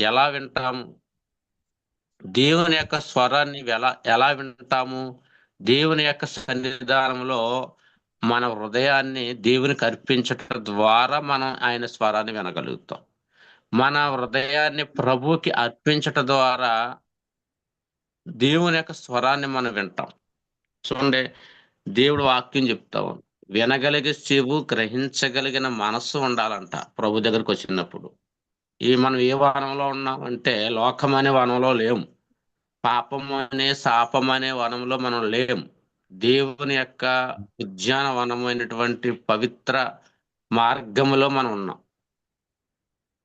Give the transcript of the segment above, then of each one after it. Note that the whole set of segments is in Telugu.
ఎలా వింటాము? దేవుని యొక్క స్వరాన్ని ఎలా ఎలా వింటాము? దేవుని యొక్క సన్నిధానంలో మన హృదయాన్ని దేవునికి అర్పించటం ద్వారా మనం ఆయన స్వరాన్ని వినగలుగుతాం. మన హృదయాన్ని ప్రభుకి అర్పించటం ద్వారా దేవుని యొక్క స్వరాన్ని మనం వింటాం. చూడండి దేవుడు వాక్యం చెప్తావు వినగలిగే చెవు గ్రహించగలిగిన మనస్సు ఉండాలంట ప్రభు దగ్గరికి వచ్చినప్పుడు. ఈ మనం ఏ వనంలో ఉన్నాం అంటే లోకం అనే వనంలో లేము. పాపం అనే శాపం అనే వనంలో మనం లేము. దేవుని యొక్క ఉద్యానవనమైనటువంటి పవిత్ర మార్గంలో మనం ఉన్నాం.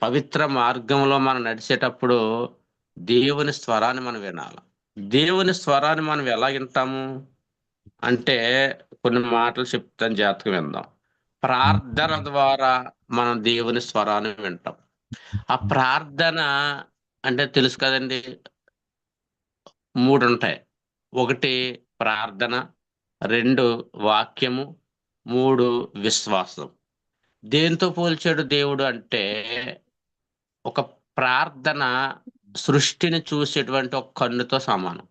పవిత్ర మార్గంలో మనం నడిచేటప్పుడు దేవుని స్వరాన్ని మనం వినాలి. దేవుని స్వరాన్ని మనం ఎలా వింటాము? అంటే కొన్ని మాటలు చెప్తాను జాతకం విందాం. ప్రార్థన ద్వారా మనం దేవుని స్వరాన్ని వింటాం. ఆ ప్రార్థన అంటే తెలుసు కదండి. మూడు ఉంటాయి ఒకటి ప్రార్థన రెండు వాక్యము మూడు విశ్వాసం. దేంతో పోల్చాడు దేవుడు అంటే ఒక ప్రార్థన సృష్టిని చూసేటువంటి ఒక కన్నుతో సమానం.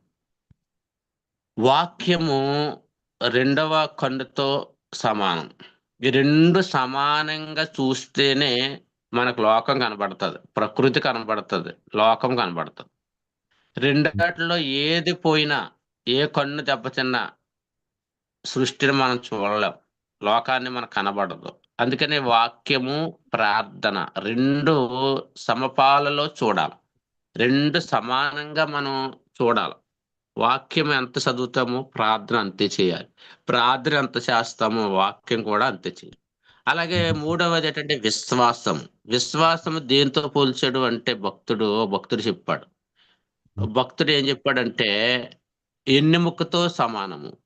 వాక్యము రెండవ కన్నుతో సమానం. ఈ రెండు సమానంగా చూస్తేనే మనకు లోకం కనబడుతుంది ప్రకృతి కనబడుతుంది లోకం కనబడుతుంది. రెండాటిలో ఏది పోయినా ఏ కన్ను దెబ్బతిన్నా సృష్టిని మనం చూడలేం లోకాన్ని మనకు కనబడదు. అందుకనే వాక్యము ప్రార్థన రెండు సమపాలలో చూడాలి. రెండు సమానంగా మనం చూడాలి. వాక్యం ఎంత చదువుతామో ప్రార్థన అంతే చేయాలి. ప్రార్థన ఎంత చేస్తామో వాక్యం కూడా అంతే చేయాలి. అలాగే మూడవది ఏంటంటే విశ్వాసం. విశ్వాసం దేంతో పోల్చాడు అంటే భక్తుడు భక్తుడు చెప్పాడు. భక్తుడు ఏం చెప్పాడంటే ఎన్నెముకతో సమానము.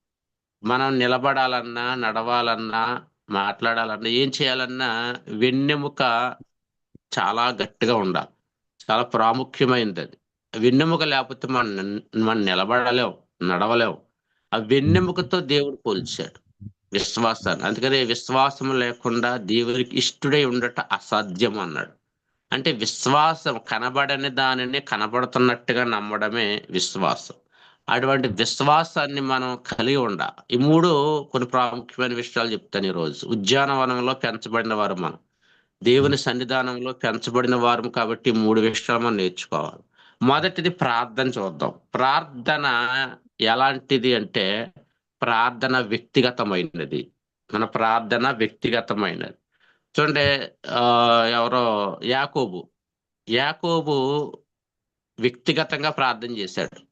మనం నిలబడాలన్నా నడవాలన్నా మాట్లాడాలన్నా ఏం చేయాలన్నా వెన్నెముక చాలా గట్టిగా ఉండాలి. చాలా ప్రాముఖ్యమైనది అది వెన్నెముక లేకపోతే మనం మనం నిలబడలేం నడవలేం. ఆ వెన్నెముకతో దేవుడు పోల్చాడు. విశ్వాసాన్ని. అందుకని విశ్వాసం లేకుండా దేవునికి ఇష్టడై ఉండట అసాధ్యం అన్నాడు. అంటే విశ్వాసం కనబడని దానిని కనబడుతున్నట్టుగా నమ్మడమే విశ్వాసం. అటువంటి విశ్వాసాన్ని మనం కలిగి ఉండాలి. ఈ మూడు కొన్ని ప్రాముఖ్యమైన విషయాలు చెప్తాను ఈరోజు. ఉద్యానవనంలో పెంచబడిన వారు మనం. దేవుని సన్నిధానంలో పెంచబడిన వారు కాబట్టి ఈ మూడు విషయాలు మనం నేర్చుకోవాలి. మొదటిది ప్రార్థన చూద్దాం. ప్రార్థన ఎలాంటిది అంటే ప్రార్థన వ్యక్తిగతమైనది. మన ప్రార్థన వ్యక్తిగతమైనది. చూడండి ఎవరో యాకోబు. యాకోబు వ్యక్తిగతంగా ప్రార్థన చేశాడు.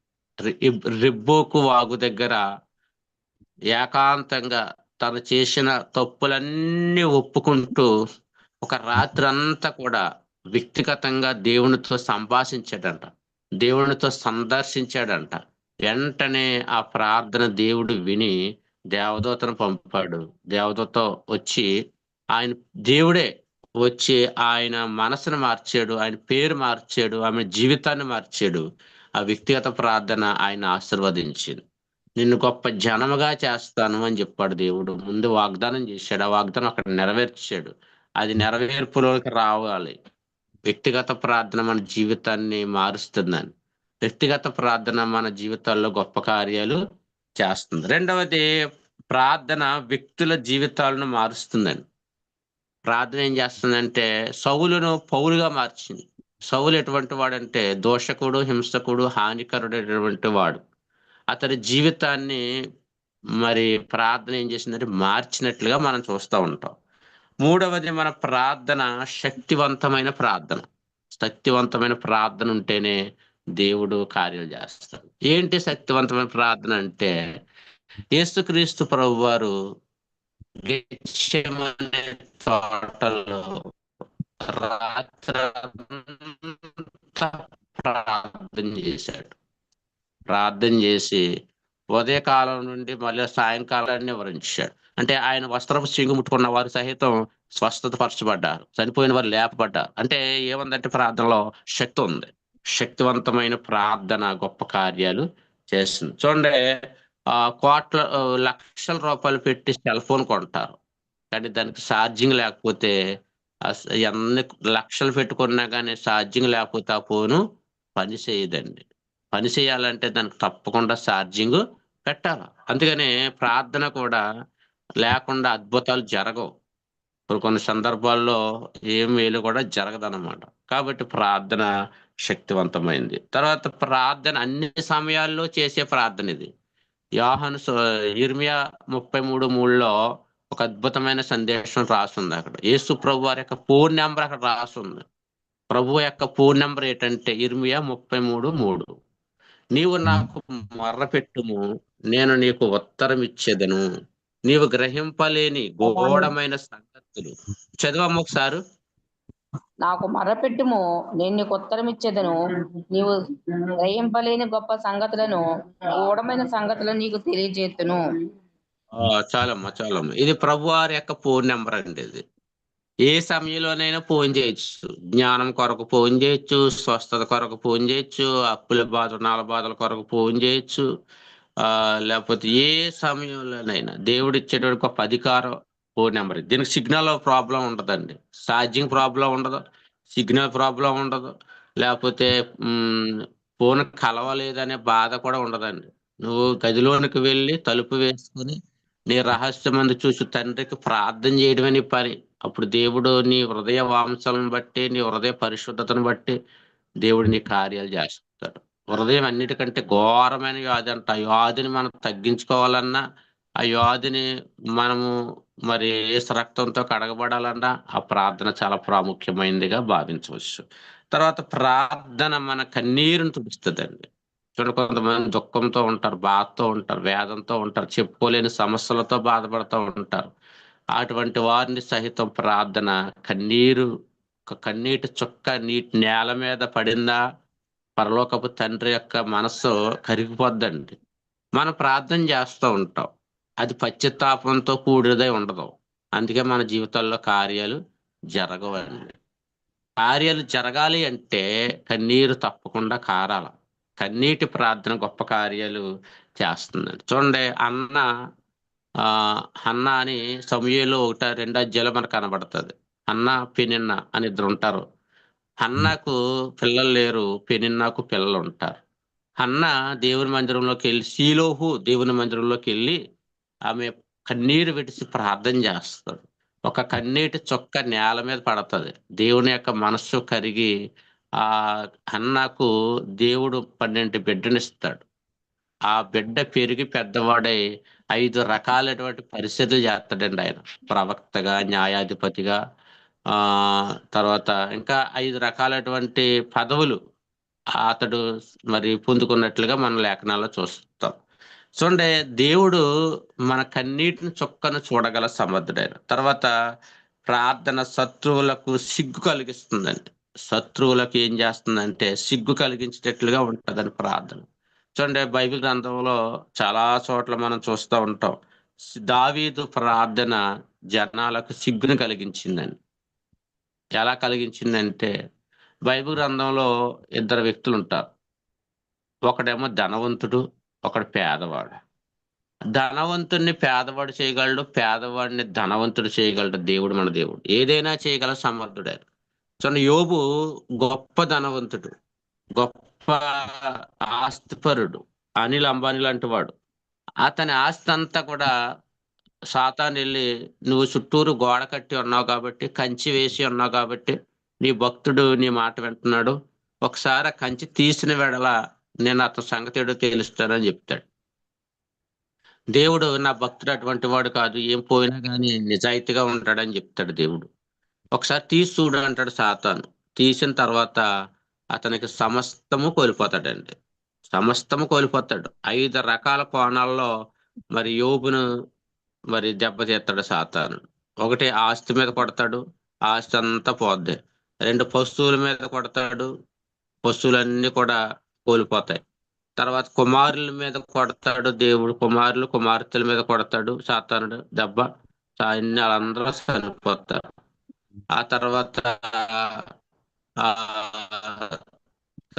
రిబ్బోకు వాగు దగ్గర ఏకాంతంగా తను చేసిన తప్పులన్నీ ఒప్పుకుంటూ ఒక రాత్రి అంతా కూడా వ్యక్తిగతంగా దేవునితో సంభాషించాడంట. దేవునితో సందర్శించాడంట. వెంటనే ఆ ప్రార్థన దేవుడు విని దేవదూతను పంపాడు. దేవదూత వచ్చి ఆయన దేవుడే వచ్చి ఆయన మనసును మార్చాడు ఆయన పేరు మార్చాడు ఆమె జీవితాన్ని మార్చాడు. ఆ వ్యక్తిగత ప్రార్థన ఆయన ఆశీర్వదించింది. నిన్ను గొప్ప జనముగా చేస్తాను అని చెప్పాడు దేవుడు. ముందు వాగ్దానం చేశాడు. ఆ వాగ్దానం అక్కడ నెరవేర్చాడు. అది నెరవేర్పులోకి రావాలి. వ్యక్తిగత ప్రార్థన మన జీవితాన్ని మారుస్తుందని. వ్యక్తిగత ప్రార్థన మన జీవితాల్లో గొప్ప కార్యాలు చేస్తుంది. రెండవది ప్రార్థన వ్యక్తుల జీవితాలను మారుస్తుందండి. ప్రార్థన ఏం చేస్తుందంటే సౌలును పౌలుగా మార్చింది. సౌలు ఎటువంటి వాడంటే దోషకుడు హింసకుడు హానికరుడైనటువంటి వాడు. అతని జీవితాన్ని మరి ప్రార్థన ఏం చేసిందంటే మార్చినట్లుగా మనం చూస్తూ ఉంటాం. మూడవది మన ప్రార్థన శక్తివంతమైన ప్రార్థన. శక్తివంతమైన ప్రార్థన ఉంటేనే దేవుడు కార్యాలు చేస్తాడు. ఏంటి శక్తివంతమైన ప్రార్థన అంటే యేసుక్రీస్తు ప్రభు వారు తోటలో ప్రార్థన చేశాడు. ప్రార్థన చేసి ఉదయకాలం నుండి మళ్ళీ సాయంకాలాన్ని వివరించాడు. అంటే ఆయన వస్త్రపు చింగు ముట్టుకున్న వారు సహితం స్వస్థత పరచబడ్డారు. చనిపోయిన వారు లేపబడ్డారు. అంటే ఏముందంటే ప్రార్థనలో శక్తి ఉంది. శక్తివంతమైన ప్రార్థన గొప్ప కార్యాలు చేస్తుంది. చూడండి ఆ కోట్ల లక్షల రూపాయలు పెట్టి సెల్ ఫోన్ కొంటారు. కానీ దానికి ఛార్జింగ్ లేకపోతే ఎన్ని లక్షలు పెట్టుకున్నా కానీ ఛార్జింగ్ లేకపోతే ఆ ఫోను పని చేయదండి. పని చేయాలంటే దానికి తప్పకుండా ఛార్జింగ్ పెట్టాలి. అందుకని ప్రార్థన కూడా లేకుండా అద్భుతాలు జరగవు. ఇప్పుడు కొన్ని సందర్భాల్లో ఏం వేలు కూడా జరగదన్నమాట. కాబట్టి ప్రార్థన శక్తివంతమైంది. తర్వాత ప్రార్థన అన్ని సమయాల్లో చేసే ప్రార్థన ఇది. యాహను ఇర్మియా ముప్పై మూడు మూడులో ఒక అద్భుతమైన సందేశం రాస్తుంది అక్కడ. యేసు ప్రభు వారి యొక్క ఫోన్ నెంబర్ అక్కడ రాస్తుంది ప్రభు యొక్క ఫోన్ నెంబర్ ఏంటంటే ఇర్మియా ముప్పై మూడు మూడు. నీవు నాకు మర్రపెట్టుము నేను నీకు ఉత్తరం ఇచ్చేదను నీవు గ్రహింపలేని గోడమైన సంగతులు. చదవమ్మ ఒకసారి. నాకు మరపెట్టుము. నేను నీకు ఉత్తరం ఇచ్చేదను. నీవు గ్రహింపలేని గొప్ప సంగతులను గూఢమైన సంగతులను నీకు తెలియజేతును ఆ, చాలమ్మా చాలమ్మా. ఇది ప్రభు వారి యొక్క ఫోన్ నెంబర్ అండి ఇది. ఏ సమయంలోనైనా ఫోన్ చేయొచ్చు. జ్ఞానం కొరకు ఫోన్ చేయొచ్చు స్వస్థత కొరకు ఫోన్ చేయొచ్చు అప్పుల బాధ నాల బాధల కొరకు ఫోన్ చేయొచ్చు. ఆ లేకపోతే ఏ సమయంలోనైనా దేవుడు ఇచ్చేటువంటి గొప్ప అధికారం ఫోన్ నెంబర్. దీనికి సిగ్నల్ ప్రాబ్లం ఉండదండి. ఛార్జింగ్ ప్రాబ్లం ఉండదు సిగ్నల్ ప్రాబ్లం ఉండదు లేకపోతే ఫోన్ కలవలేదనే బాధ కూడా ఉండదండి. నువ్వు గదిలోనికి వెళ్ళి తలుపు వేసుకుని నీ రహస్యమందు చూసి తండ్రికి ప్రార్థన చేయడమే నీ పని. అప్పుడు దేవుడు నీ హృదయ వాంశాలను బట్టి నీ హృదయ పరిశుద్ధతను బట్టి దేవుడు నీ కార్యాలు చేస్తాడు. హృదయం అన్నిటికంటే ఘోరమైన వ్యాధి అంట. వ్యాధిని మనం తగ్గించుకోవాలన్నా ఆ వ్యాధిని మనము మరి ఏసు రక్తంతో కడగబడాలన్నా ఆ ప్రార్థన చాలా ప్రాముఖ్యమైనదిగా భావించవచ్చు. తర్వాత ప్రార్థన మన కన్నీరుని తుడుస్తుందండి. చూడండి కొంతమంది దుఃఖంతో ఉంటారు బాధతో ఉంటారు వేదంతో ఉంటారు చెప్పుకోలేని సమస్యలతో బాధపడుతూ ఉంటారు. అటువంటి వారిని సహితం ప్రార్థన కన్నీరు ఒక కన్నీటి చుక్క నీటి నేల మీద పడిందా పరలోకపు తండ్రి యొక్క మనస్సు కరిగిపోద్దండి. మనం ప్రార్థన చేస్తూ ఉంటాం. అది పశ్చాత్తాపంతో కూడినదై ఉండదు. అందుకే మన జీవితాల్లో కార్యాలు జరగవండి. కార్యాలు జరగాలి అంటే కన్నీరు తప్పకుండా కారాల. కన్నీటి ప్రార్థన గొప్ప కార్యాలు చేస్తుందండి. చూడండి అన్న అన్న అని సమయంలో ఒకట రెండు అధ్యాయులు మనకు కనబడుతుంది. అన్న పెనిన్న అని ఇద్దరు ఉంటారు. అన్నకు పిల్లలు లేరు పెనిన్నకు పిల్లలు ఉంటారు. అన్న దేవుని మందిరంలోకి వెళ్ళి శీలోహు దేవుని మందిరంలోకి వెళ్ళి ఆమె కన్నీరు విడిచి ప్రార్థన చేస్తాడు. ఒక కన్నీటి చొక్క నేల మీద పడుతుంది. దేవుని యొక్క మనస్సు కరిగి ఆ అన్నకు దేవుడు పన్నెండు బిడ్డనిస్తాడు ఆ బిడ్డ పెరిగి పెద్దవాడై ఐదు రకాలైనటువంటి పరిస్థితులు చేస్తాడండి ఆయన. ప్రవక్తగా న్యాయాధిపతిగా ఆ తర్వాత ఇంకా ఐదు రకాలైనటువంటి పదవులు అతడు మరి పొందుకున్నట్లుగా మన లేఖనాల్లో చూస్తాం. చూడండి దేవుడు మన కన్నీటిని చొక్కను చూడగల సమర్థుడైన తర్వాత ప్రార్థన శత్రువులకు సిగ్గు కలిగిస్తుందండి. శత్రువులకు ఏం చేస్తుందంటే సిగ్గు కలిగించేటట్లుగా ఉంటుందని ప్రార్థన. చూడండి బైబిల్ గ్రంథంలో చాలా చోట్ల మనం చూస్తూ ఉంటాం. దావీదు ప్రార్థన జనాలకు సిగ్గును కలిగించిందండి. ఎలా కలిగించిందంటే బైబిల్ గ్రంథంలో ఇద్దరు వ్యక్తులు ఉంటారు. ఒకడేమో ధనవంతుడు ఒకడు పేదవాడు. ధనవంతుడిని పేదవాడు చేయగలడు పేదవాడిని ధనవంతుడు చేయగలడు దేవుడు మన దేవుడు. ఏదైనా చేయగల సమర్థుడే సో యోబు గొప్ప ధనవంతుడు గొప్ప ఆస్తిపరుడు అనిల్ అంబానీ లాంటి వాడు. అతని ఆస్తి అంతా కూడా సాతాన్ వెళ్ళి నువ్వు చుట్టూరు గోడ కట్టి ఉన్నావు కాబట్టి కంచి వేసి ఉన్నావు కాబట్టి నీ భక్తుడు నీ మాట వింటున్నాడు. ఒకసారి ఆ కంచి తీసిన వెడల నేను అతని సంగతి ఏడో తేలుస్తానని చెప్తాడు. దేవుడు నా భక్తుడు అటువంటి వాడు కాదు ఏం పోయినా కానీ నిజాయితీగా ఉంటాడని చెప్తాడు దేవుడు. ఒకసారి తీసి చూడు అంటాడు సాతాను. తీసిన తర్వాత అతనికి సమస్తము కోల్పోతాడండి. సమస్తము కోల్పోతాడు. ఐదు రకాల కోణాల్లో మరి యోబును మరి దెబ్బతీస్తాడు సాతాను. ఒకటి ఆస్తి మీద కొడతాడు ఆస్తి అంతా పోద్ది. రెండు పశువుల మీద కొడతాడు పశువులన్నీ కూడా కోల్పోతాయి. తర్వాత కుమారుల మీద కొడతాడు దేవుడు. కుమారులు కుమార్తెల మీద కొడతాడు. సాతానుడు దెబ్బ. అన్ని వాళ్ళందరూ చనిపోతారు. ఆ తర్వాత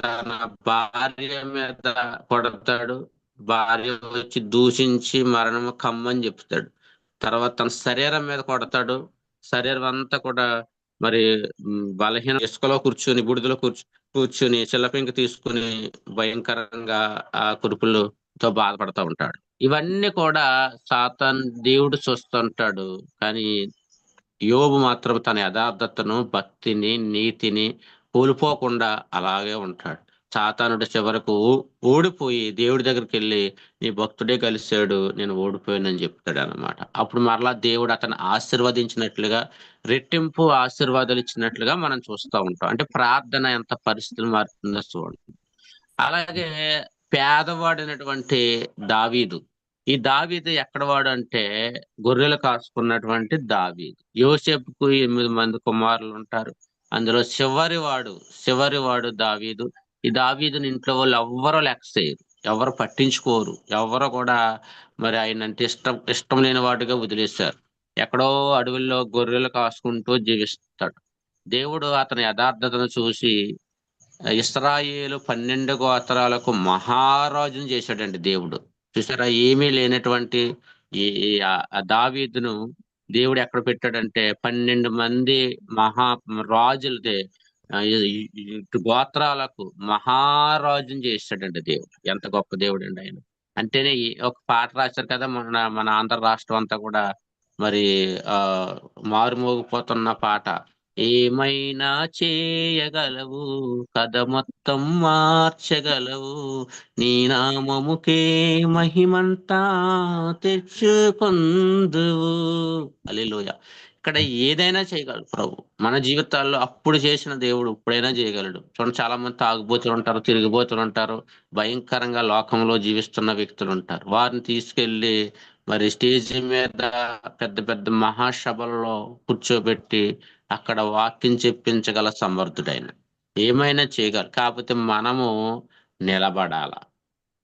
తన భార్య మీద కొడతాడు. భార్య వచ్చి దూషించి మరణము కమ్మని చెప్తాడు. తర్వాత తన శరీరం మీద కొడతాడు. శరీరం అంతా కూడా మరి బలహీన ఇసుకలో కూర్చొని బుడిదలో కూర్చు కూర్చుని చిల్లపింక తీసుకుని భయంకరంగా ఆ కురుపులతో బాధపడతా ఉంటాడు. ఇవన్నీ కూడా సాతాన్ దేవుడు చూస్తుంటాడు కానీ యోబు మాత్రం తన యథార్థతను భక్తిని నీతిని కోల్పోకుండా అలాగే ఉంటాడు. సాతానుడు చివరకు ఓడిపోయి దేవుడి దగ్గరికి వెళ్ళి నీ భక్తుడే కలిశాడు నేను ఓడిపోయానని చెప్తాడు అనమాట అప్పుడు మరలా దేవుడు అతను ఆశీర్వదించినట్లుగా రెట్టింపు ఆశీర్వాదాలు ఇచ్చినట్లుగా మనం చూస్తూ ఉంటాం. అంటే ప్రార్థన ఎంత పరిస్థితులు మారుతుందో చూడండి. అలాగే పేదవాడైనటువంటి దావీదు. ఈ దావీదు ఎక్కడ వాడు అంటే గొర్రెలు కాసుకున్నటువంటి దావీదు. యోసేపుకు ఎనిమిది మంది కుమారులు ఉంటారు. అందులో చివరి వాడు చివరి వాడు దావీదు. ఈ దావీదుని ఇంట్లో వాళ్ళు ఎవ్వరూ లెక్క చేయరు. ఎవరు పట్టించుకోరు. ఎవరు కూడా మరి ఆయన అంటే ఇష్టం ఇష్టం లేని వాటిగా వదిలేశారు. ఎక్కడో అడవుల్లో గొర్రెలు కాసుకుంటూ జీవిస్తాడు. దేవుడు అతని యథార్థతను చూసి ఇస్రాయేలు పన్నెండు గోత్రాలకు మహారాజును చేశాడండి దేవుడు. చూసారా? ఏమీ లేనటువంటి ఈ దావీదును దేవుడు ఎక్కడ పెట్టాడంటే పన్నెండు మంది మహా రాజులదే ఇటు గోత్రాలకు మహారాజుని చేశాడండి దేవుడు. ఎంత గొప్ప దేవుడు అండి ఆయన. అంటేనే ఒక పాట రాశారు కదా మన మన ఆంధ్ర రాష్ట్రం అంతా కూడా. మరి ఆ మారుమోగిపోతున్న పాట. ఏమైనా చేయగలవు? కథ మొత్తం మార్చగలవు? నీ నామముకే మహిమంతా తెచ్చుకొందువు. అల్లెలూయా ఇక్కడ ఏదైనా చేయగలడు ప్రభు. మన జీవితాల్లో అప్పుడు చేసిన దేవుడు ఇప్పుడైనా చేయగలడు. చూడండి చాలా మంది తాగుబోతులు ఉంటారు తిరిగిపోతులు ఉంటారు భయంకరంగా లోకంలో జీవిస్తున్న వ్యక్తులు ఉంటారు. వారిని తీసుకెళ్ళి మరి స్టేజ్ మీద పెద్ద పెద్ద మహాసభల్లో కూర్చోబెట్టి అక్కడ వాక్యం చెప్పించగల సమర్థుడైన. ఏమైనా చేయగలరు కాకపోతే మనము నిలబడాల.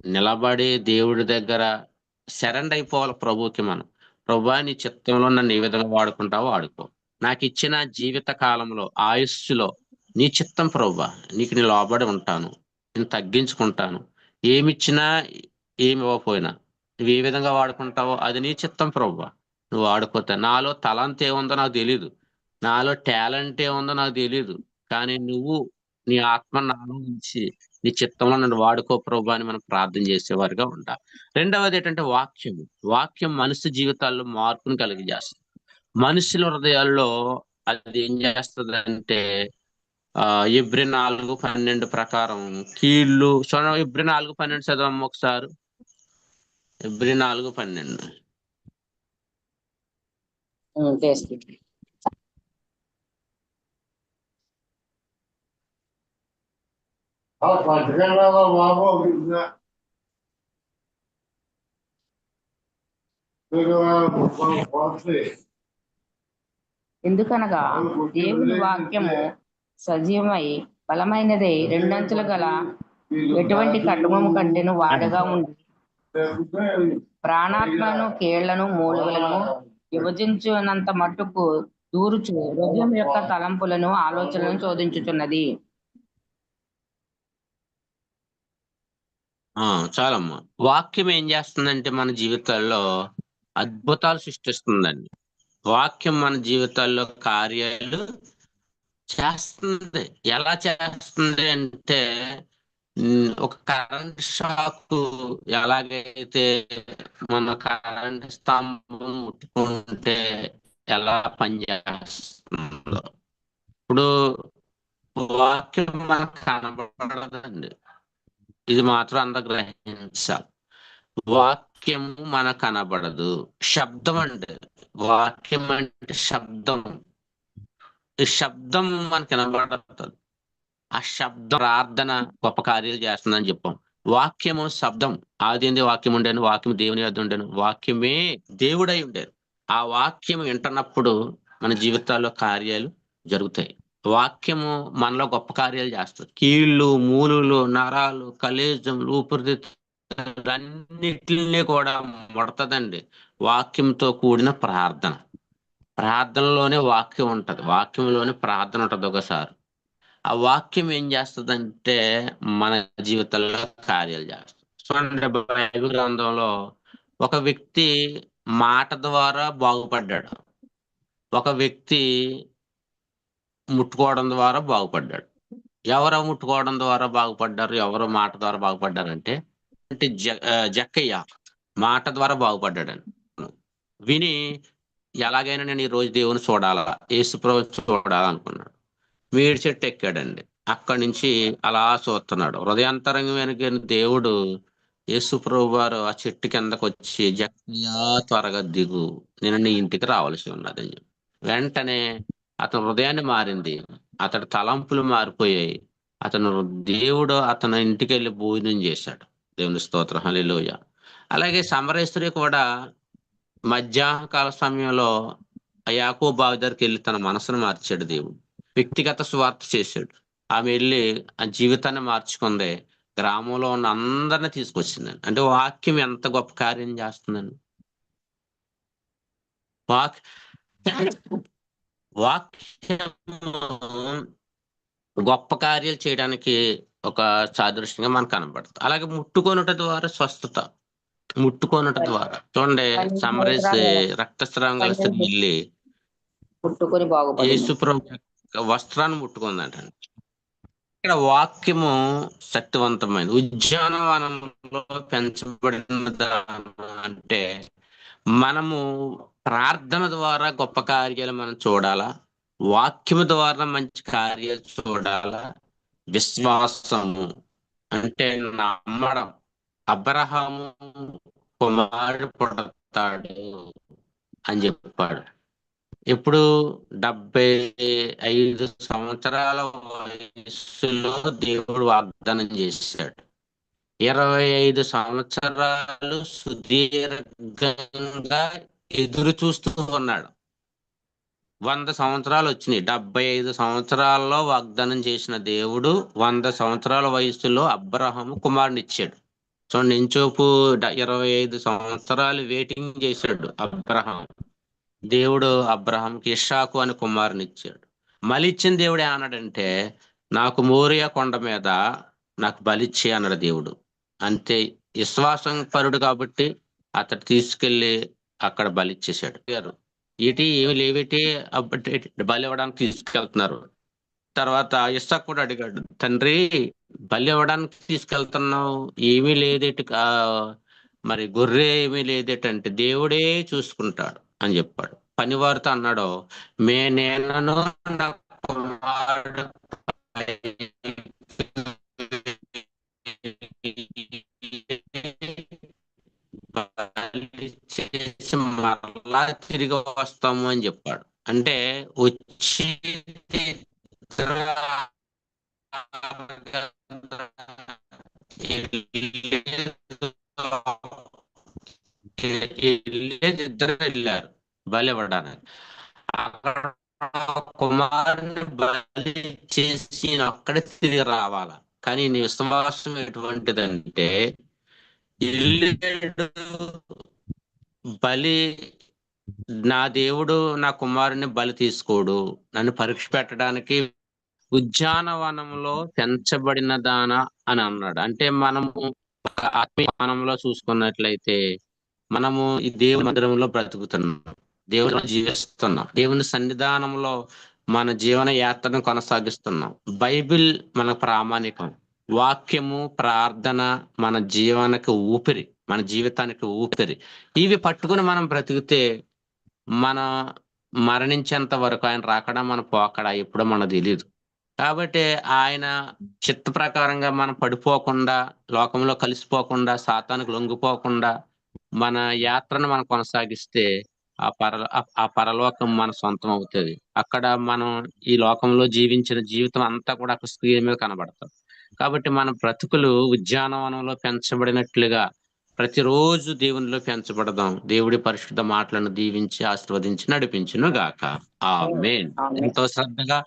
నిలబడి దేవుడి దగ్గర సరెండర్ అయిపోవాలి ప్రభుకి మనం. ప్రభా నీ చిత్తంలో నన్ను ఏ విధంగా వాడుకుంటావో వాడుకో నాకు ఇచ్చిన జీవిత కాలంలో ఆయుస్సులో నీ చిత్తం ప్రభా నీకు నేను లోబడి ఉంటాను నేను తగ్గించుకుంటాను. ఏమిచ్చినా ఏమి ఇవ్వకపోయినా నువ్వు ఏ విధంగా వాడుకుంటావో అది నీ చిత్తం ప్రభా. నువ్వు వాడుకోతా నాలో తలంత ఏముందో నాకు తెలియదు నాలో టాలెంట్ ఏముందో నాకు తెలియదు కానీ నువ్వు నీ ఆత్మ నాలో నుంచి నీ చిత్తంలో నన్ను వాడుకో ప్రభు అని మనం ప్రార్థన చేసేవారుగా ఉంటాం రెండవది ఏంటంటే వాక్యం. వాక్యం మనిషి జీవితాల్లో మార్పును కలిగజేస్తుంది. మనుషుల హృదయాల్లో అది ఏం చేస్తుంది అంటే ఆ ఎబ్రి నాలుగు పన్నెండు ప్రకారం కీళ్ళు చూడండి ఎబ్రి నాలుగు పన్నెండు చదవమ్మ ఒకసారి. ఎబ్రి నాలుగు పన్నెండు ఉమ్, చేస్తుంది ఆ బాబు ఎందుకనగా దేవుని వాక్యము సజీవమై బలమైనదే రెండంచులు గల ఎటువంటి కట్టుమము కంటేను వాడగా ఉంది ప్రాణాత్మను కేళ్ళను మూలుగలను విభజించునంత మట్టుకు దూరుచు. హృదయం యొక్క తలంపులను ఆలోచనలను శోధించుచున్నది. చాలమ్మా. వాక్యం ఏం చేస్తుందంటే మన జీవితాల్లో అద్భుతాలు సృష్టిస్తుందండి. వాక్యం మన జీవితాల్లో కార్యాలు చేస్తుంది. ఎలా చేస్తుంది అంటే ఒక కరెంట్ షాక్ ఎలాగైతే మన కరెంట్ స్తంభం ముట్టుకుంటే ఎలా పనిచేస్తుందో ఇప్పుడు వాక్యం మనకు కనబడదండి. ఇది మాత్రం అందరు గ్రహించాలి. వాక్యం మనకు కనబడదు. శబ్దం అంటే వాక్యం అంటే శబ్దం. ఈ శబ్దం మనకు కనబడుతుంది ఆ శబ్దం ప్రార్థన గొప్ప కార్యాలు చేస్తుందని చెప్పాం. వాక్యము శబ్దం. ఆది ఏంది? వాక్యం ఉండేను. వాక్యం దేవుని వద్ద ఉండేను. వాక్యమే దేవుడై ఉండేది ఆ వాక్యం వింటున్నప్పుడు మన జీవితాల్లో కార్యాలు జరుగుతాయి. వాక్యము మనలో గొప్ప కార్యాలు చేస్తుంది. కీళ్ళు మూలులు నరాలు కలేజం ఊపిరితిత్తులు అన్నిటిని కూడా ముడతదండి. వాక్యంతో కూడిన ప్రార్థన. ప్రార్థనలోనే వాక్యం ఉంటది. వాక్యంలోనే ప్రార్థన ఉంటుంది ఒకసారి. ఆ వాక్యం ఏం చేస్తుందంటే మన జీవితంలో కార్యాలు చేస్తుంది. చూడండి బైబిల్ గ్రంథంలో ఒక వ్యక్తి మాట ద్వారా బాగుపడ్డాడు. ఒక వ్యక్తి ముట్టుకోవడం ద్వారా బాగుపడ్డాడు. ఎవరో ముట్టుకోవడం ద్వారా బాగుపడ్డారు? ఎవరు మాట ద్వారా బాగుపడ్డారంటే అంటే జ జక్కయ్య మాట ద్వారా బాగుపడ్డాడని. విని ఎలాగైనా నేను ఈ రోజు దేవుని చూడాలా యేసుప్రభు చూడాలనుకున్నాడు. వీడి చెట్టు ఎక్కాడండి. అక్కడి నుంచి అలా చూస్తున్నాడు. హృదయాంతరంగమైన దేవుడు యేసుప్రభు వారు ఆ చెట్టు కిందకు వచ్చి జక్కయ్య త్వరగా దిగు. నేను నీ ఇంటికి రావాల్సి ఉన్నదని చెప్పి. వెంటనే అతని హృదయాన్ని మారింది. అతడి తలంపులు మారిపోయాయి. అతను దేవుడు అతని ఇంటికి వెళ్ళి భోజనం చేశాడు. దేవుని స్తోత్ర. హలిలోయ అలాగే సమరేశ్వరి కూడా మధ్యాహ్నకాల సమయంలో ఆ యాకో బావి దగ్గరికి వెళ్ళి తన మనసును మార్చాడు దేవుడు. వ్యక్తిగత స్వార్థ చేశాడు. ఆమె వెళ్ళి ఆ జీవితాన్ని మార్చుకుంది. గ్రామంలో ఉన్న అందరిని తీసుకొచ్చిందని అంటే వాక్యం ఎంత గొప్ప కార్యం చేస్తుందని వాక్ వాక్యం గొప్ప కార్యాలు చేయడానికి ఒక సాదృశ్యంగా మనకు కనబడుతుంది. అలాగే ముట్టుకొనుట ద్వారా స్వస్థత. ముట్టుకొనుట ద్వారా. చూడండి సమరేసి రక్తస్రావం యేసుప్రభు యొక్క వస్త్రాన్ని ముట్టుకుందంట ఇక్కడ వాక్యము శక్తివంతమైనది. ఉద్యానవనంలో పెంచబడిన అంటే మనము ప్రార్థన ద్వారా గొప్ప కార్యాలు మనం చూడాలా? వాక్యము ద్వారా మంచి కార్యాలు చూడాలా? విశ్వాసము అంటే నమ్మడం. అబ్రహాము కుమారుడు పుడతాడు అని చెప్పాడు. ఇప్పుడు డెబ్బై ఐదు సంవత్సరాల వయస్సులో దేవుడు వాగ్దానం చేశాడు. ఇరవై ఐదు సంవత్సరాలు సుదీర్ఘంగా ఎదురు చూస్తూ ఉన్నాడు. వంద సంవత్సరాలు వచ్చినాయి. డెబ్బై ఐదు సంవత్సరాల్లో వాగ్దానం చేసిన దేవుడు వంద సంవత్సరాల వయసులో అబ్రహము కుమారుని ఇచ్చాడు చూడండి ఇంచోపు ఇరవై ఐదు సంవత్సరాలు వెయిటింగ్ చేశాడు అబ్రహం దేవుడు అబ్రహంకి ఇషాకు అని కుమారుని ఇచ్చాడు మళ్ళీ ఇచ్చిన దేవుడు ఏమన్నాడంటే నాకు మోరియా కొండ మీద నాకు బలిచ్చి అన్నాడు దేవుడు. అంతే. విశ్వాసం పరుడు కాబట్టి అతడు తీసుకెళ్ళి అక్కడ బలిచ్చేశాడు గారు ఇటు ఏమి లేవేటి? బలి ఇవ్వడానికి తీసుకెళ్తున్నారు. తర్వాత ఇస్సాకు కూడా అడిగాడు తండ్రి బలి ఇవ్వడానికి తీసుకెళ్తున్నావు ఏమీ లేదేటి? మరి గొర్రె ఏమీ లేదేటంటే దేవుడే చూసుకుంటాడు అని చెప్పాడు. పనివారితో అన్నాడు మే నేను చేసి మరలా తిరిగి వస్తాము అని చెప్పాడు. అంటే వచ్చి వెళ్ళేది ఇద్దరు వెళ్ళారు. బలి ఇవ్వడానికి అక్కడ కుమారుని బలి చేసి అక్కడే తిరిగి రావాల? కానీ నీ విశ్వాసం ఎటువంటిదంటే వెళ్ళాడు బలి నా దేవుడు నా కుమారుని బలి తీసుకోడు. నన్ను పరీక్ష పెట్టడానికి ఉద్యానవనంలో పెంచబడిన దాన అని అన్నాడు. అంటే మనము ఆత్మీయవనంలో చూసుకున్నట్లయితే మనము ఈ దేవుని మందిరంలో బ్రతుకుతున్నాం. దేవుని జీవిస్తున్నాం. దేవుని సన్నిధానంలో మన జీవన యాత్రను కొనసాగిస్తున్నాం. బైబిల్ మన ప్రామాణికం. వాక్యము ప్రార్థన మన జీవనకి ఊపిరి. మన జీవితానికి ఊపిరి ఇవి పట్టుకుని మనం బ్రతికితే మన మరణించేంత వరకు ఆయన రాకడా మన పోకడా ఎప్పుడో మనకు తెలియదు కాబట్టి ఆయన చిత్త ప్రకారంగా మనం పడిపోకుండా లోకంలో కలిసిపోకుండా సాతానికి లొంగిపోకుండా మన యాత్రను మనం కొనసాగిస్తే ఆ పర ఆ- ఆ పరలోకం మన సొంతం అవుతుంది. అక్కడ మనం ఈ లోకంలో జీవించిన జీవితం అంతా కూడా అక్కడ స్క్రీన్ మీద కనబడతాం. కాబట్టి మన బ్రతుకులు ఉద్యానవనంలో పెంచబడినట్లుగా ప్రతిరోజు దేవునిలో పెంచబడదాం. దేవుడి పరిశుద్ధ మాటలను దీవించి ఆశీర్వదించి నడిపించును గాక ఆ మెయిన్. ఎంతో శ్రద్ధగా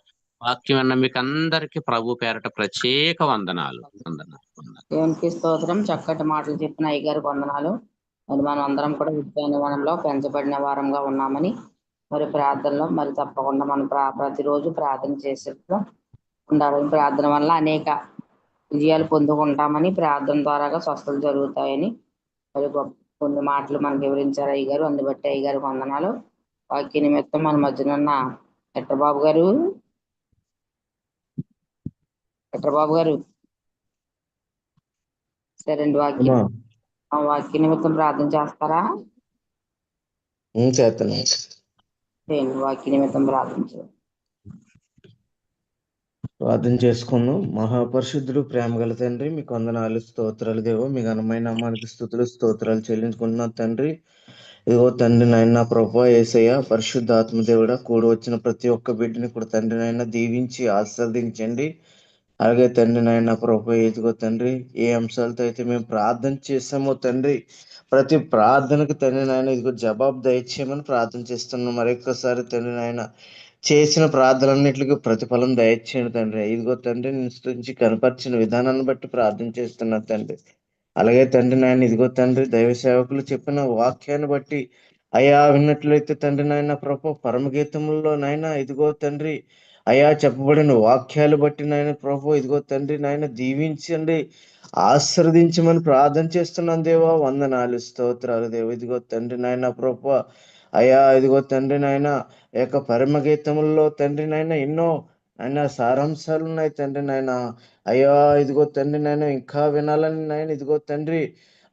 వాక్యం అన్న మీకు అందరికి ప్రభు పేరట ప్రత్యేక వందనాలు. దేవునికి స్తోత్రం. చక్కటి మాటలు చెప్పిన అయ్యగారి వందనాలు. మరి మనం అందరం కూడా ఉద్యానవనంలో పెంచబడిన వారంగా ఉన్నామని మరి ప్రార్థనలో మరి తప్పకుండా మనం ప్రా ప్రతిరోజు ప్రార్థన చేసేట్టు ఉండాలని ప్రార్థన వల్ల అనేక విజయాలు పొందుకుంటామని ప్రార్థన ద్వారాగా స్వస్థలు జరుగుతాయని వారి కొన్ని మాటలు మనకు వివరించారు అయ్యగారు. అందుబట్టి అయ్యగారు వందనాలు. వాక్య నిమిత్తం మన మధ్యనున్న ఎట్రబాబు గారు. ఎట్రబాబు గారు. సరేండి వాక్యం. వాక్య నిమిత్తం ప్రార్థన చేస్తారా? చేస్తాను. వాక్య నిమిత్తం ప్రార్థించారు ప్రార్థన చేసుకుందాం మహాపరిశుద్ధుడు ప్రేమ గల తండ్రి మీకు వందనాలు స్తోత్రాలు దేవో. మీ ఘనమైన అమ్మానికి స్థుతులు స్తోత్రాలు చెల్లించుకుంటున్నా తండ్రి. ఇదిగో తండ్రి నాయన ప్రభా ఏసయ్య పరిశుద్ధ ఆత్మదేవుడ కూడి వచ్చిన ప్రతి ఒక్క బిడ్డని కూడా తండ్రి నాయన దీవించి ఆశీర్వదించండి. అలాగే తండ్రి నాయన ప్రభా ఇదిగో తండ్రి ఏ అంశాలతో అయితే మేము ప్రార్థన చేసామో తండ్రి ప్రతి ప్రార్థనకు తండ్రి నాయన ఇదిగో జవాబు దయచేయమని ప్రార్థన చేస్తున్నాం. మరొక్కసారి తండ్రి నాయన చేసిన ప్రార్థనలన్నింటికి ప్రతిఫలం దయచేయండి తండ్రి. ఇదిగో తండ్రి నీ నుంచి కనపరిచిన విధానాన్ని బట్టి ప్రార్థన చేస్తున్నా తండ్రి. అలాగే తండ్రి నాయన ఇదిగో తండ్రి దైవ సేవకులు చెప్పిన వాక్యాన్ని బట్టి అయా విన్నట్లయితే తండ్రి నాయన ప్రభు పరమగీతంలో నాయన ఇదిగో తండ్రి అయా చెప్పబడిన వాక్యాలు బట్టి నాయన ప్రభు ఇదిగో తండ్రి నాయన దీవించండి ఆశ్రదించమని ప్రార్థన చేస్తున్నాను దేవా. వందనాలు స్తోత్రాలు దేవ. ఇదిగో తండ్రి నాయన ప్రభు అయా ఇదిగో తండ్రి నాయన ఈ యొక్క పరమ గీతముల్లో తండ్రి నాయన ఎన్నో ఆయన సారాంశాలు ఉన్నాయి తండ్రి నాయన. అయ్యా ఇదిగో తండ్రి నాయన ఇంకా వినాలని నాయన ఇదిగో తండ్రి.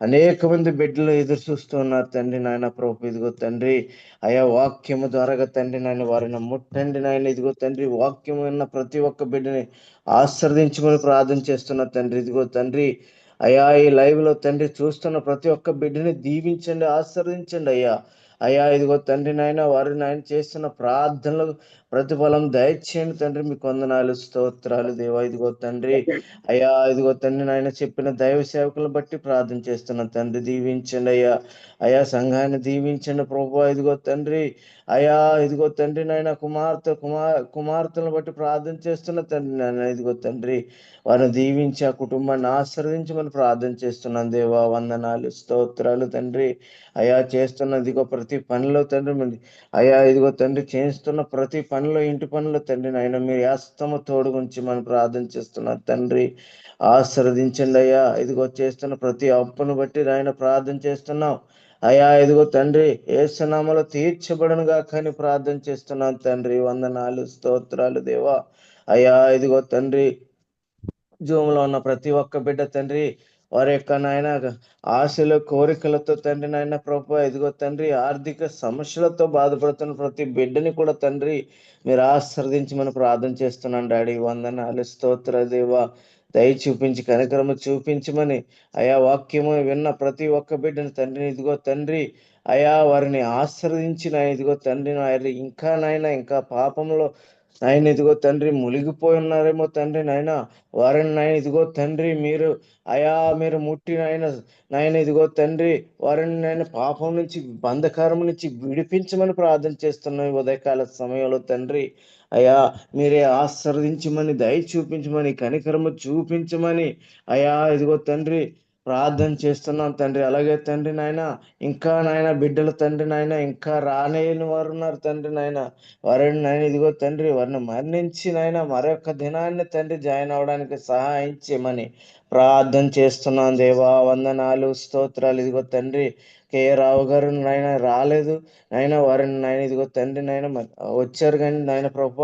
అనేక మంది బిడ్డలు ఎదురు చూస్తున్నారు తండ్రి నాయన ప్రభు ఇదిగో తండ్రి. అయా వాక్యము ద్వారా తండ్రి నాయన వారిని ముట్టండి నాయన ఇదిగో తండ్రి. వాక్యం విన్న ప్రతి ఒక్క బిడ్డని ఆశ్రదించుకొని ప్రార్థన చేస్తున్న తండ్రి ఇదిగో తండ్రి. అయా ఈ లైవ్లో తండ్రి చూస్తున్న ప్రతి ఒక్క బిడ్డని దీవించండి ఆశ్రదించండి అయ్యా. అయ్యా ఇదిగో తండ్రి నాయన వారు నాయన చేస్తున్న ప్రార్థనలు ప్రతిఫలం దయచేయండి తండ్రి. మీకు వందనాలు స్తోత్రాలు. దేవా ఇదిగో తండ్రి. అయ్యా ఇదిగో తండ్రి నాయన చెప్పిన దైవ సేవకులను బట్టి ప్రార్థన చేస్తున్న తండ్రి. దీవించండి అయ్యా. అయా సంఘాన్ని దీవించండి ప్రభు ఇదిగో తండ్రి. అయా ఇదిగో తండ్రి నాయన కుమార్తె కుమార్ కుమార్తెలను బట్టి ప్రార్థన చేస్తున్న తండ్రి నాయన ఇదిగో తండ్రి. వారిని దీవించి ఆ కుటుంబాన్ని ఆశ్రదించమని ప్రార్థన చేస్తున్నాను దేవా. వందనాలు స్తోత్రాలు తండ్రి. అయా చేస్తున్న ఇదిగో ప్రతి పనిలో తండ్రి అయా ఇదిగో తండ్రి చేస్తున్న ప్రతి పని పనిలో ఇంటి పనిలో తండ్రి నాయన మీరు యాస్తమ తోడుగుంచి మనం ప్రార్థన చేస్తున్నారు తండ్రి ఆశ్రదించండి అయ్యా. ఇదిగో చేస్తున్న ప్రతి అప్పును బట్టి నాయన ప్రార్థన చేస్తున్నాం. అయ్యా ఇదిగో తండ్రి ఏసునామలో తీర్చబడనుగా కానీ ప్రార్థన చేస్తున్నాను తండ్రి. వందనాలు స్తోత్రాలు దేవా. అయ్యా ఇదిగో తండ్రి జూమ్లో ఉన్న ప్రతి ఒక్క బిడ్డ తండ్రి వారి యొక్క నాయన ఆశలు కోరికలతో తండ్రి నాయన ప్రభు ఇదిగో తండ్రి ఆర్థిక సమస్యలతో బాధపడుతున్న ప్రతి బిడ్డని కూడా తండ్రి మీరు ఆశ్రదించి మనం ప్రార్థన చేస్తున్నాను డాడీ. వందనాలు స్తోత్ర దేవ. దయ చూపించి కనికరము చూపించమని అయా వాక్యము విన్న ప్రతి ఒక్క బిడ్డని తండ్రిని ఇదిగో తండ్రి అయా వారిని ఆశ్రదించిన ఇదిగో తండ్రి నాయన ఇంకా నాయన ఇంకా పాపంలో నాయన ఇదిగో తండ్రి మునిగిపోయి ఉన్నారేమో తండ్రి నాయన. వారిని నాయన ఇదిగో తండ్రి మీరు అయా మీరు ముట్టి నాయన. నాయన ఇదిగో తండ్రి వారిని నాయన పాపం నుంచి బంధకారం నుంచి విడిపించమని ప్రార్థన చేస్తున్నాం ఈ ఉదయకాల సమయంలో తండ్రి. అయా మీరే ఆశీర్వదించమని దయ చూపించమని కనికరము చూపించమని. అయా ఇదిగో తండ్రి ప్రార్థన చేస్తున్నాం తండ్రి. అలాగే తండ్రి నాయన ఇంకా నాయన బిడ్డల తండ్రి నాయన ఇంకా రానేని వారు ఉన్నారు తండ్రి నాయన. వారిని నాయన ఇదిగో తండ్రి వారిని మరణించి నాయన మరొక దినాన్ని తండ్రి జాయిన్ అవడానికి సహాయం చేయమని ప్రార్థన చేస్తున్నాం దేవా. వందనాలు స్తోత్రాలు. ఇదిగో తండ్రి కేఏ రావు గారు నాయన రాలేదు. నాయన వారిని నాయన ఇదిగో తండ్రి నాయన వచ్చారు కానీ నాయన ప్రభు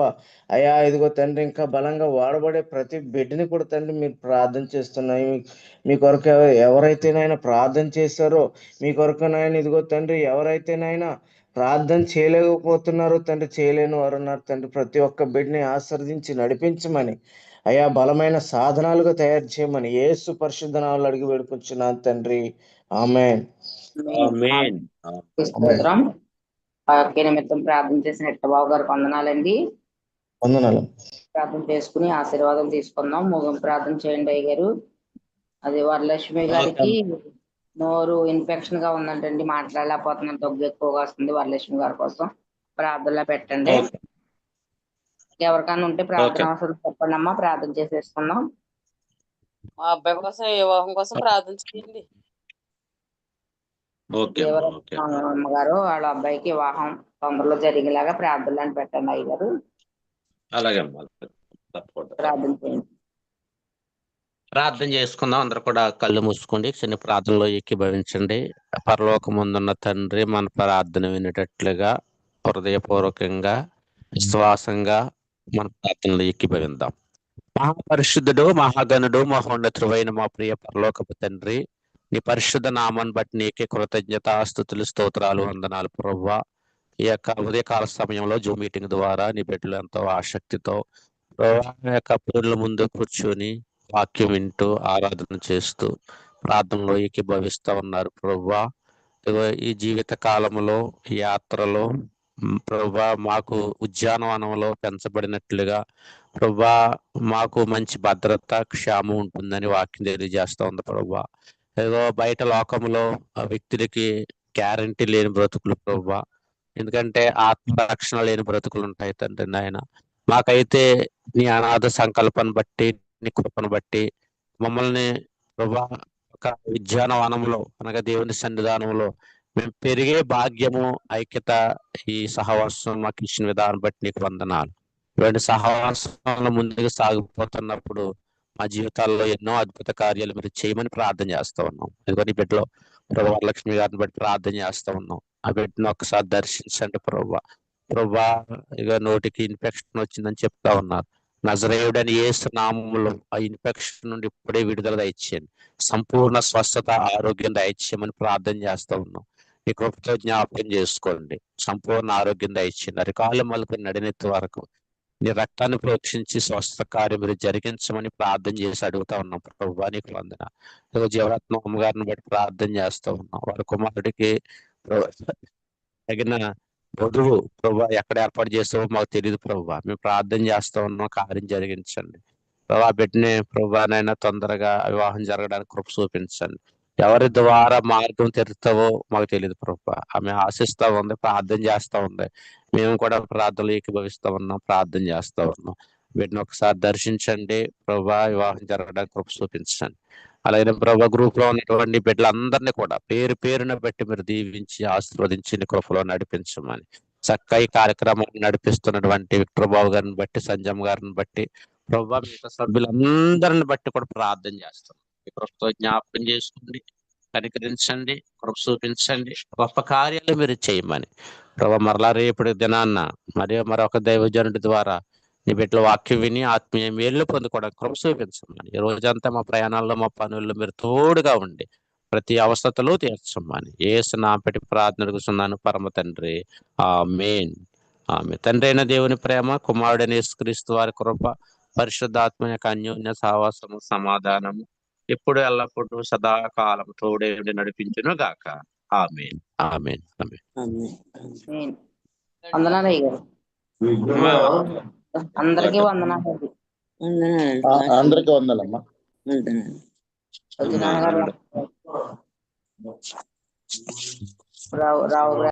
అయా ఇదిగో తండ్రి ఇంకా బలంగా వాడబడే ప్రతి బిడ్డని కూడా తండ్రి మీరు ప్రార్థన చేస్తున్నాయి. మీ- కొరకు ఎవరైతే నాయన ప్రార్థన చేశారో మీ కొరకు నాయన ఇదిగో తండ్రి ఎవరైతే నాయన ప్రార్థన చేయలేకపోతున్నారో తండ్రి చేయలేని వారు ఉన్నారు. తండ్రి ప్రతి ఒక్క బిడ్డని ఆశ్రదించి నడిపించమని అయా బలమైన సాధనాలుగా తయారు చేయమని ఏసు పరిశుద్ధనాలు అడిగి వేడుకుంటున్నాను తండ్రి. ఆమె స్తోత్రం. వాక్య నిమిత్తం ప్రార్థన చేసిన ఎట్టబాబు గారికి వందనాలండి. వందనాలు. ప్రార్థన చేసుకుని ఆశీర్వాదం తీసుకుందాం. ముగింపు ప్రార్థన చేయండి అయ్య గారు. అది వరలక్ష్మి గారికి నోరు ఇన్ఫెక్షన్గా ఉందంటండి మాట్లాడలేకపోతున్నాను దగ్గు ఎక్కువగా వస్తుంది వరలక్ష్మి గారి కోసం. ప్రార్థనలో పెట్టండి. ఎవరికైనా ఉంటే ప్రార్థన. అవసరం చెప్పండి అమ్మా ప్రార్థన చేసేసుకుందాం. మా అబ్బాయి కోసం వివాహం కోసం ప్రార్థన చేయండి ఓకే అమ్మా, దేవర ఓకే అమ్మగారు వాళ్ళ అబ్బాయికి వివాహం తొందరలో జరిగేలాగా ప్రార్థనలు పెట్టండి అయ్య గారు అలాగే. ప్రార్థన చేయండి. ప్రార్థన చేసుకుందాం. అందరు కూడా కళ్ళు మూసుకోండి చిన్న ప్రార్థనలో ఏకీభవించండి. పరలోకముందున్న తండ్రి మన ప్రార్థన వినేటట్లుగా హృదయపూర్వకంగా విశ్వాసంగా మన ప్రార్థనలో ఏకీభవిద్దాం. మహాపరిశుద్ధుడు మహాగణుడు మహోన్నతుడైన మా ప్రియ పరలోకపు తండ్రి నీ పరిశుద్ధ నామాన్ని బట్టి నీకే కృతజ్ఞత స్థుతులు స్తోత్రాలు వందనాలు. ప్రవ్వా ఈ యొక్క ఉదయకాల సమయంలో జూమ్ మీటింగ్ ద్వారా నీ బిడ్డలు ఎంతో ఆసక్తితో యొక్క పురుల ముందు కూర్చొని వాక్యం వింటూ ఆరాధన చేస్తూ ప్రార్థనలో ఏకీభవిస్తా ఉన్నారు. ప్రవ్వా ఈ జీవిత కాలంలో యాత్రలో ప్రభా మాకు ఉద్యానవనంలో పెంచబడినట్లుగా ప్రభా మాకు మంచి భద్రత క్షేమం ఉంటుందని వాక్యం తెలియజేస్తా ఉంది. ప్రభా ఏదో బయట లోకంలో ఆ వ్యక్తులకి గ్యారంటీ లేని బ్రతుకులు ప్రభా. ఎందుకంటే ఆత్మరక్షణ లేని బ్రతుకులు ఉంటాయి తండ్రి నాయన. మాకైతే నీ అనాథ సంకల్పం బట్టి నీ కృపను బట్టి మమ్మల్ని ప్రభా ఒక ఉద్యానవనంలో అనగా దేవుని సన్నిధానంలో మేము పెరిగే భాగ్యము ఐక్యత ఈ సహవాసం మాకు ఇచ్చిన విధానం బట్టి నీకు వందనాలు. ఇటువంటి సహవాసంలో ముందుకు సాగిపోతున్నప్పుడు మా జీవితాల్లో ఎన్నో అద్భుత కార్యాలు మీరు చేయమని ప్రార్థన చేస్తా ఉన్నాం. ఎందుకని బిడ్డలో ప్రభు వరలక్ష్మి గారిని బట్టి ప్రార్థన చేస్తా ఉన్నాం. ఆ బిడ్డను ఒకసారి దర్శించండి ప్రభు. ప్రభా ఇక నోటికి ఇన్ఫెక్షన్ వచ్చిందని చెప్తా ఉన్నారు. నజరేయుడని ఏ నామంలో ఆ ఇన్ఫెక్షన్ నుండి ఇప్పుడే విడుదల దయచేయండి. సంపూర్ణ స్వస్థత ఆరోగ్యం దయచేయమని ప్రార్థన చేస్తా ఉన్నాం. మీ కృపతో జ్ఞాపకం చేసుకోండి. సంపూర్ణ ఆరోగ్యం దయచేయండి. అరికాలు మలుపు నడినెత్తి వరకు నీ రక్తాన్ని ప్రోక్షించి స్వస్థ కార్యం జరిగించమని ప్రార్థన చేసి అడుగుతా ఉన్నాం. ప్రభు నీకు వందన. ఇదిగో జీవరత్న అమ్మగారిని బట్టి ప్రార్థన చేస్తూ ఉన్నాం. వారి కుమారుడికి తగిన వధువు ప్రభు ఎక్కడ ఏర్పాటు చేస్తావో మాకు తెలియదు ప్రభు. మేము ప్రార్థన చేస్తూ ఉన్నాం. కార్యం జరిగించండి. ప్రభు ఆ బిడ్డని ప్రభునైనా తొందరగా వివాహం జరగడానికి కృప చూపించండి. ఎవరి ద్వారా మార్గం తెరుస్తావో మాకు తెలియదు ప్రభు. ఆమె ఆశిస్తా ఉంది ప్రార్థన చేస్తా ఉంది. మేము కూడా ప్రార్థనలు ఏకీభవిస్తూ ఉన్నాం ప్రార్థన చేస్తా ఉన్నాం. వీటిని ఒకసారి దర్శించండి. ప్రభా వివాహం జరగడానికి కృప చూపించండి. అలాగే ప్రభా గ్రూప్లో ఉన్నటువంటి బిడ్డలందరినీ కూడా పేరు పేరున బట్టి మీరు దీవించి ఆశీర్వదించి కృపలో నడిపించమని. చక్కగా ఈ కార్యక్రమాన్ని నడిపిస్తున్నటువంటి విక్టర్ బాబు గారిని బట్టి సంజమ్ గారిని బట్టి ప్రభా మిగతా సభ్యులందరిని బట్టి కూడా ప్రార్థన చేస్తాం మీ కృపతో జ్ఞాపకం చేసుకోండి. కనికరించండి కృప చూపించండి గొప్ప కార్యాలు మీరు చేయమని. ప్రభా మరలా రేపటి దినాన్న మరి మరొక దైవజనుడి ద్వారా నీ బిడ్డల వాక్యం విని ఆత్మీయ మేలు పొందుకోవడం కృప చూపించమని. ఈ రోజంతా మా ప్రయాణాల్లో మా పనుల్లో మీరు తోడుగా ఉండి ప్రతి అవసరతలో తీర్చమని. ఏసు నా పెట్టి ప్రార్థనడుగుతున్నాను పరమ తండ్రి. ఆ మెయిన్ ఆమె తండ్రి అయిన దేవుని ప్రేమ కుమారుడైన యేసుక్రీస్తు వారి కృప పరిశుద్ధాత్మ యొక్క అన్యోన్య సావాసము సమాధానము ఎప్పుడు ఎల్లప్పుడూ సదాకాలం తోడే నడిపించును గాక. ఆమెన్. ఆమెన్. ఆమెన్. నేను వందనాలు అయ్య గారు అందరికీ వందనాలు. అందరికి వందలమ్మా. రావు రావు